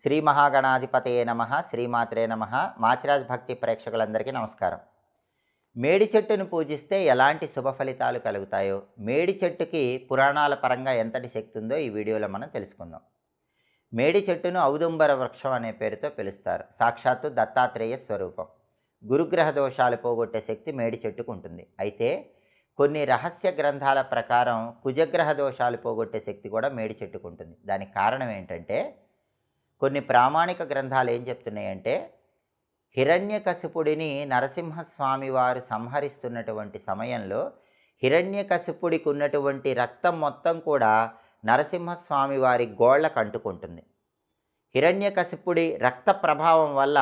శ్రీ మహాగణాధిపతయే నమ శ్రీమాత్రే నమ. మాచిరాజ్ భక్తి ప్రేక్షకులందరికీ నమస్కారం. మేడి చెట్టును పూజిస్తే ఎలాంటి శుభ ఫలితాలు కలుగుతాయో మేడి చెట్టుకి పురాణాల పరంగా ఎంతటి శక్తి ఉందో ఈ వీడియోలో మనం తెలుసుకుందాం. మేడి చెట్టును ఔదుంబర వృక్షం అనే పేరుతో పిలుస్తారు. సాక్షాత్తు దత్తాత్రేయ స్వరూపం. గురుగ్రహ దోషాలు పోగొట్టే శక్తి మేడి చెట్టుకు ఉంటుంది. అయితే కొన్ని రహస్య గ్రంథాల ప్రకారం కుజగ్రహ దోషాలు పోగొట్టే శక్తి కూడా మేడి చెట్టుకు ఉంటుంది. దానికి కారణం ఏంటంటే కొన్ని ప్రామాణిక గ్రంథాలు ఏం చెప్తున్నాయంటే హిరణ్యకశిపుడిని నరసింహస్వామి వారు సంహరిస్తున్నటువంటి సమయంలో హిరణ్యకశిపుడికి ఉన్నటువంటి రక్తం మొత్తం కూడా నరసింహస్వామి వారి గోళ్ళకు అంటుకుంటుంది. హిరణ్యకశిపుడి రక్త ప్రభావం వల్ల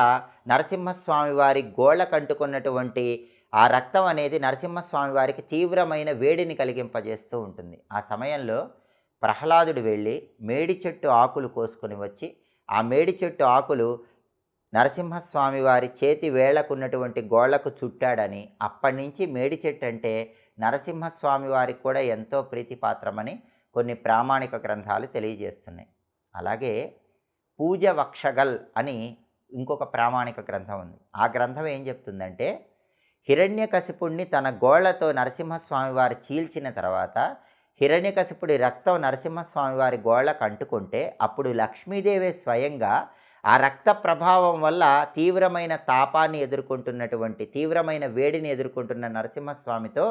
నరసింహస్వామి వారి గోళ్ళకు అంటుకున్నటువంటి ఆ రక్తం అనేది నరసింహస్వామి వారికి తీవ్రమైన వేడిని కలిగింపజేస్తూ ఉంటుంది. ఆ సమయంలో ప్రహ్లాదుడు వెళ్ళి మేడి చెట్టు ఆకులు కోసుకొని వచ్చి ఆ మేడి చెట్టు ఆకులు నరసింహస్వామి వారి చేతి వేళ్ళకున్నటువంటి గోళ్ళకు చుట్టాడని అప్పటి నుంచి మేడి చెట్టు అంటే నరసింహస్వామి వారికి కూడా ఎంతో ప్రీతిపాత్రమని కొన్ని ప్రామాణిక గ్రంథాలు తెలియజేస్తున్నాయి. అలాగే పూజ వక్షగల్ అని ఇంకొక ప్రామాణిక గ్రంథం ఉంది. ఆ గ్రంథం ఏం చెప్తుందంటే హిరణ్యకశిపుణ్ణి తన గోళ్ళతో నరసింహస్వామి వారు చీల్చిన తర్వాత హిరణ్యకశిపుడి రక్తం నరసింహస్వామి వారి గోళ్ళకు అంటుకుంటే అప్పుడు లక్ష్మీదేవి స్వయంగా ఆ రక్త ప్రభావం వల్ల తీవ్రమైన తాపాన్ని ఎదుర్కొంటున్నటువంటి తీవ్రమైన వేడిని ఎదుర్కొంటున్న నరసింహస్వామితో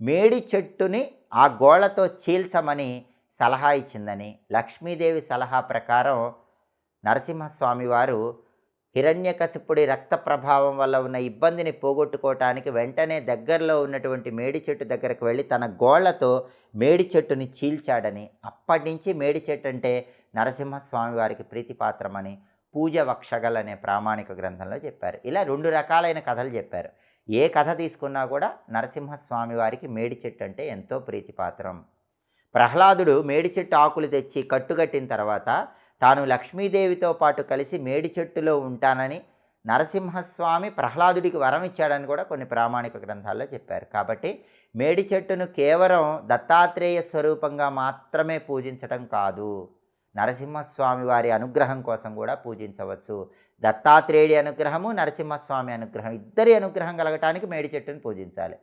మేడి చెట్టుని ఆ గోళ్ళతో చీల్చమని సలహా ఇచ్చిందని లక్ష్మీదేవి సలహా ప్రకారం నరసింహస్వామి వారు హిరణ్యకశిపుడి రక్త ప్రభావం వల్ల ఉన్న ఇబ్బందిని పోగొట్టుకోవటానికి వెంటనే దగ్గరలో ఉన్నటువంటి మేడి చెట్టు దగ్గరకు వెళ్ళి తన గోళ్ళతో మేడి చెట్టుని చీల్చాడని. అప్పటి నుంచి మేడి చెట్టు అంటే నరసింహస్వామి వారికి ప్రీతిపాత్రమని పూజ వక్షగల్ అనే ప్రామాణిక గ్రంథంలో చెప్పారు. ఇలా రెండు రకాలైన కథలు చెప్పారు. ఏ కథ తీసుకున్నా కూడా నరసింహస్వామి వారికి మేడి చెట్టు అంటే ఎంతో ప్రీతిపాత్రం. ప్రహ్లాదుడు మేడి చెట్టు ఆకులు తెచ్చి కట్టుకట్టిన తర్వాత తాను లక్ష్మీదేవితో పాటు కలిసి మేడి చెట్టులో ఉంటానని నరసింహస్వామి ప్రహ్లాదుడికి వరం ఇచ్చాడని కూడా కొన్ని ప్రామాణిక గ్రంథాల్లో చెప్పారు. కాబట్టి మేడి చెట్టును కేవలం దత్తాత్రేయ స్వరూపంగా మాత్రమే పూజించటం కాదు. నరసింహస్వామి వారి అనుగ్రహం కోసం కూడా పూజించవచ్చు. దత్తాత్రేయుడి అనుగ్రహము నరసింహస్వామి అనుగ్రహం ఇద్దరి అనుగ్రహం కలగటానికి మేడి చెట్టును పూజించాలి.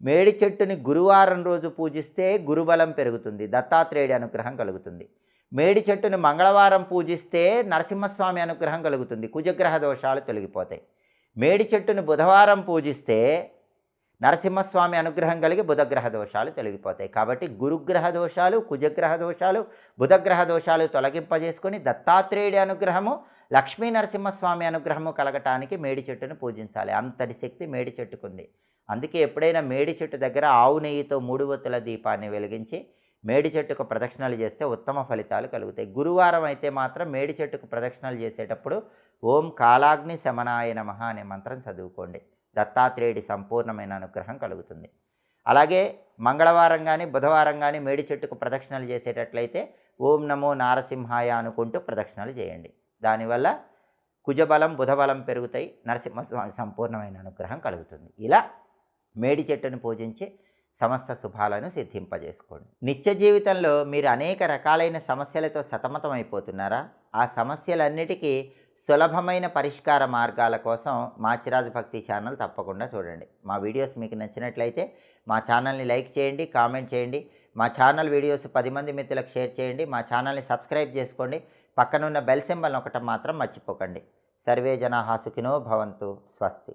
మేడి చెట్టుని గురువారం రోజు పూజిస్తే గురుబలం పెరుగుతుంది దత్తాత్రేయుడి అనుగ్రహం కలుగుతుంది. మేడి చెట్టును మంగళవారం పూజిస్తే నరసింహస్వామి అనుగ్రహం కలుగుతుంది. కుజగ్రహ దోషాలు తొలగిపోతాయి. మేడి చెట్టును బుధవారం పూజిస్తే నరసింహస్వామి అనుగ్రహం కలిగి బుధగ్రహ దోషాలు తొలగిపోతాయి. కాబట్టి గురుగ్రహ దోషాలు కుజగ్రహ దోషాలు బుధగ్రహ దోషాలు తొలగింపజేసుకొని దత్తాత్రేయుడి అనుగ్రహము లక్ష్మీ నరసింహస్వామి అనుగ్రహము కలగటానికి మేడి చెట్టును పూజించాలి. అంతటి శక్తి మేడి చెట్టుకుంది. అందుకే ఎప్పుడైనా మేడి చెట్టు దగ్గర ఆవు నెయ్యితో మూడు ఒత్తుల దీపాన్ని వెలిగించి మేడి చెట్టుకు ప్రదక్షిణలు చేస్తే ఉత్తమ ఫలితాలు కలుగుతాయి. గురువారం అయితే మాత్రం మేడి చెట్టుకు ప్రదక్షిణలు చేసేటప్పుడు ఓం కాలాగ్ని శమనాయ నమ అనే మంత్రం చదువుకోండి. దత్తాత్రేయుడి సంపూర్ణమైన అనుగ్రహం కలుగుతుంది. అలాగే మంగళవారం కానీ బుధవారం కానీ మేడి చెట్టుకు ప్రదక్షిణలు చేసేటట్లయితే ఓం నమో నారసింహాయ అనుకుంటూ ప్రదక్షిణలు చేయండి. దానివల్ల కుజబలం బుధబలం పెరుగుతాయి. నరసింహస్వామి సంపూర్ణమైన అనుగ్రహం కలుగుతుంది. ఇలా మేడి చెట్టును పూజించి సమస్త శుభాలను సిద్ధింపజేసుకోండి. నిత్య జీవితంలో మీరు అనేక రకాలైన సమస్యలతో సతమతమైపోతున్నారా? ఆ సమస్యలన్నిటికీ సులభమైన పరిష్కార మార్గాల కోసం మా చిరాజ్ భక్తి ఛానల్ తప్పకుండా చూడండి. మా వీడియోస్ మీకు నచ్చినట్లయితే మా ఛానల్ని లైక్ చేయండి కామెంట్ చేయండి. మా ఛానల్ వీడియోస్ పది మంది మిత్రులకు షేర్ చేయండి. మా ఛానల్ని సబ్స్క్రైబ్ చేసుకోండి. పక్కనున్న బెల్ సింబల్ ఒకటం మాత్రం మర్చిపోకండి. సర్వే జనా సుఖినో భవంతు. స్వస్తి.